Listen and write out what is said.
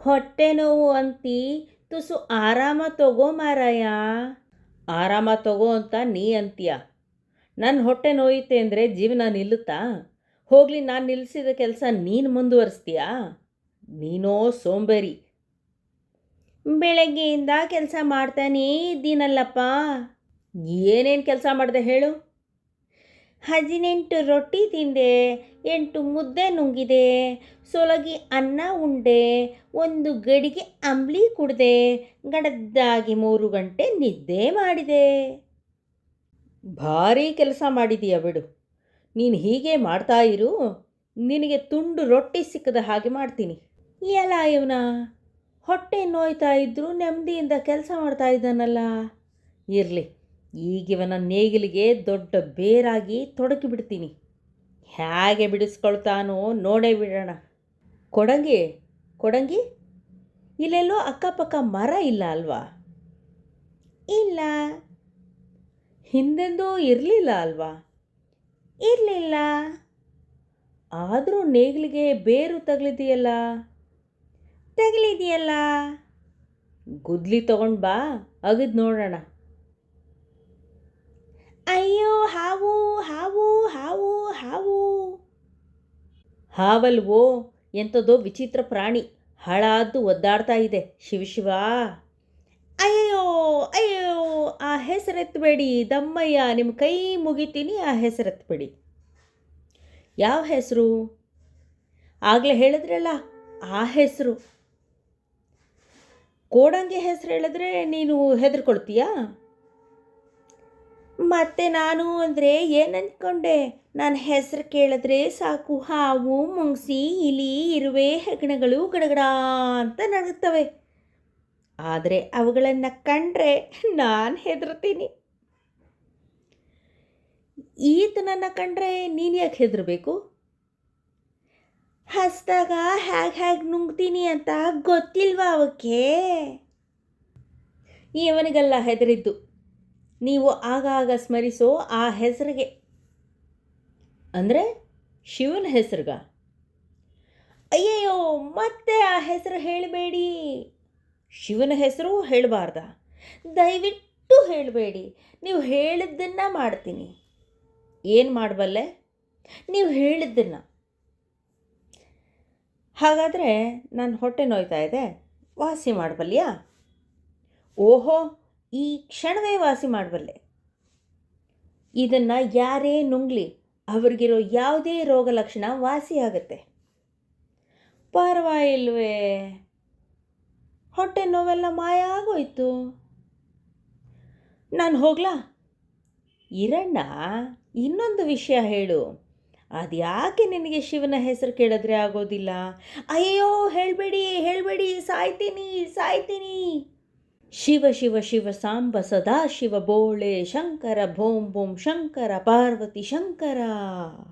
ಹೊಟ್ಟೆ ನೋವು ಅಂತಿ, ತುಸು ಆರಾಮ ತಗೋ ಮಾರಾಯ. ಆರಾಮ ತಗೋ ಅಂತ ನೀ ಅಂತೀಯ. ನನ್ನ ಹೊಟ್ಟೆ ನೋಯುತ್ತೆ ಅಂದರೆ ಜೀವನ ನಿಲ್ಲುತ್ತಾ? ಹೋಗಲಿ, ನಾನು ನಿಲ್ಲಿಸಿದ ಕೆಲಸ ನೀನು ಮುಂದುವರಿಸ್ತೀಯಾ? ನೀನೋ ಸೋಂಬೇರಿ. ಬೆಳಗ್ಗೆಯಿಂದ ಕೆಲಸ ಮಾಡ್ತಾನೇ ಇದ್ದೀನಲ್ಲಪ್ಪ. ಏನೇನು ಕೆಲಸ ಮಾಡಿದೆ ಹೇಳು? ಹದಿನೆಂಟು ರೊಟ್ಟಿ ತಿಂದೆ, ಎಂಟು ಮುದ್ದೆ ನುಂಗಿದೆ, ಸೊಲಗಿ ಅನ್ನ ಉಂಡೆ, ಒಂದು ಗಡಿಗೆ ಅಂಬ್ಲಿ ಕುಡಿದೆ, ಗಡದ್ದಾಗಿ ಮೂರು ಗಂಟೆ ನಿದ್ದೆ ಮಾಡಿದೆ. ಭಾರೀ ಕೆಲಸ ಮಾಡಿದೀಯ ಬಿಡು. ನೀನು ಹೀಗೆ ಮಾಡ್ತಾ ಇರು, ನಿನಗೆ ತುಂಡು ರೊಟ್ಟಿ ಸಿಕ್ಕದ ಹಾಗೆ ಮಾಡ್ತೀನಿ. ಎಲ್ಲ ಇವನ? ಹೊಟ್ಟೆ ನೋಯ್ತಾ ಇದ್ದರೂ ನೆಮ್ಮದಿಯಿಂದ ಕೆಲಸ ಮಾಡ್ತಾ ಇದ್ದಾನಲ್ಲ. ಇರಲಿ. ಈಗಿವನ ನೇಗಿಲಿಗೆ ದೊಡ್ಡ ಬೇರಾಗಿ ತೊಡಕಿ ಬಿಡ್ತೀನಿ ಹೇಗೆ ಬಿಡಿಸ್ಕೊಳ್ತಾನೋ ನೋಡೇ ಬಿಡೋಣ. ಕೊಡಂಗಿ ಕೊಡಂಗಿ? ಇಲ್ಲೆಲ್ಲೋ ಅಕ್ಕಪಕ್ಕ ಮರ ಇಲ್ಲ ಅಲ್ವಾ? ಇಲ್ಲ. ಹಿಂದೆಂದೂ ಇರಲಿಲ್ಲ ಅಲ್ವಾ? ಇರಲಿಲ್ಲ. ಆದರೂ ನೇಗಿಲಿಗೆ ಬೇರು ತಗಲಿದೆಯಲ್ಲ? ತಗಲಿದೆಯಲ್ಲ. ಗುದ್ಲಿ ತಗೊಂಡು ಬಾ ಅಗದು ನೋಡೋಣ ಅಯ್ಯೋ, ಹಾವು ಹಾವು ಹಾವು ಹಾವು. ಹಾವಲ್ವೋ, ಎಂಥದೋ ವಿಚಿತ್ರ ಪ್ರಾಣಿ ಹಾಳಾದ್ದು ಒದ್ದಾಡ್ತಾ ಇದೆ. ಶಿವಶಿವ ಅಯ್ಯೋ ಅಯ್ಯೋ ಆ ಹೆಸರೆತ್ತಬೇಡಿ ದಮ್ಮಯ್ಯ ನಿಮ್ಮ ಕೈ ಮುಗಿತೀನಿ, ಆ ಹೆಸರೆತ್ತಬೇಡಿ. ಯಾವ ಹೆಸರು? ಆಗಲೇ ಹೇಳಿದ್ರಲ್ಲ, ಆ ಹೆಸರು. ಕೋಡಂಗೆ ಹೆಸರು ಹೇಳಿದ್ರೆ ನೀನು ಹೆದರ್ಕೊಳ್ತೀಯಾ? ಮತ್ತೆ ನಾನು ಅಂದರೆ ಏನು ಅಂದ್ಕೊಂಡೆ ನನ್ನ ಹೆಸರು ಕೇಳಿದ್ರೆ ಸಾಕು. ಹಾವು ಮುಂಗ್ಸಿ ಇಲಿ, ಇರುವೆ, ಹೆಗ್ಣಗಳು, ಗಡಗಡ ಅಂತ ನಡುತ್ತವೆ ಆದರೆ ಅವುಗಳನ್ನು ಕಂಡ್ರೆ ನಾನು ಹೆದರ್ತೀನಿ ಈತನನ್ನು ಕಂಡ್ರೆ ನೀನು ಯಾಕೆ ಹೆದರಬೇಕು? ಹಸ್ದಾಗ ಹ್ಯಾಗೆ ಹ್ಯಾಗೆ ನುಂಗ್ತೀನಿ ಅಂತ ಗೊತ್ತಿಲ್ವಾ ಅವಕ್ಕೆ? ಇವನಿಗೆಲ್ಲ ಹೆದರಿದ್ದು. ನೀವು ಆಗಾಗ ಸ್ಮರಿಸೋ ಆ ಹೆಸರಿಗೆ. ಅಂದರೆ ಶಿವನ ಹೆಸರುಗ. ಅಯ್ಯಯ್ಯೋ, ಮತ್ತೆ ಆ ಹೆಸರು ಹೇಳಬೇಡಿ. ಶಿವನ ಹೆಸರು ಹೇಳಬಾರ್ದ. ದಯವಿಟ್ಟು ಹೇಳಬೇಡಿ. ನೀವು ಹೇಳಿದ್ದನ್ನು ಮಾಡ್ತೀನಿ. ಏನು ಮಾಡಬಲ್ಲೆ? ನೀವು ಹೇಳಿದ್ದನ್ನು. ಹಾಗಾದರೆ ನಾನು ಹೊಟ್ಟೆ ನೋಯ್ತಾ ಇದೆ. ವಾಸಿ ಮಾಡಬಲ್ಯಾ? ಓಹೋ ಈ ಕ್ಷಣವೇ ವಾಸಿ ಮಾಡಬಲ್ಲೆ. ಇದನ್ನು ಯಾರೇ ನುಂಗ್ಲಿ ಅವ್ರಿಗಿರೋ ಯಾವುದೇ ರೋಗ ಲಕ್ಷಣ ವಾಸಿ ಆಗುತ್ತೆ. ಪರವಾಗಿಲ್ವೇ ಹೊಟ್ಟೆ ನೋವೆಲ್ಲ ಮಾಯ ಆಗೋಯ್ತು. ನಾನು ಹೋಗ್ಲಾ? ಇರಣ್ಣ, ಇನ್ನೊಂದು ವಿಷಯ ಹೇಳು. ಅದ್ಯಾಕೆ ನಿನಗೆ ಶಿವನ ಹೆಸರು ಕೇಳಿದ್ರೆ ಆಗೋದಿಲ್ಲ? ಅಯ್ಯೋ, ಹೇಳಬೇಡಿ ಹೇಳಬೇಡಿ, ಸಾಯ್ತೀನಿ ಸಾಯ್ತೀನಿ. शिव शिव शिव सांब सदा शिव बोळे शंकर भोम भोम शंकर पार्वती शंकरा।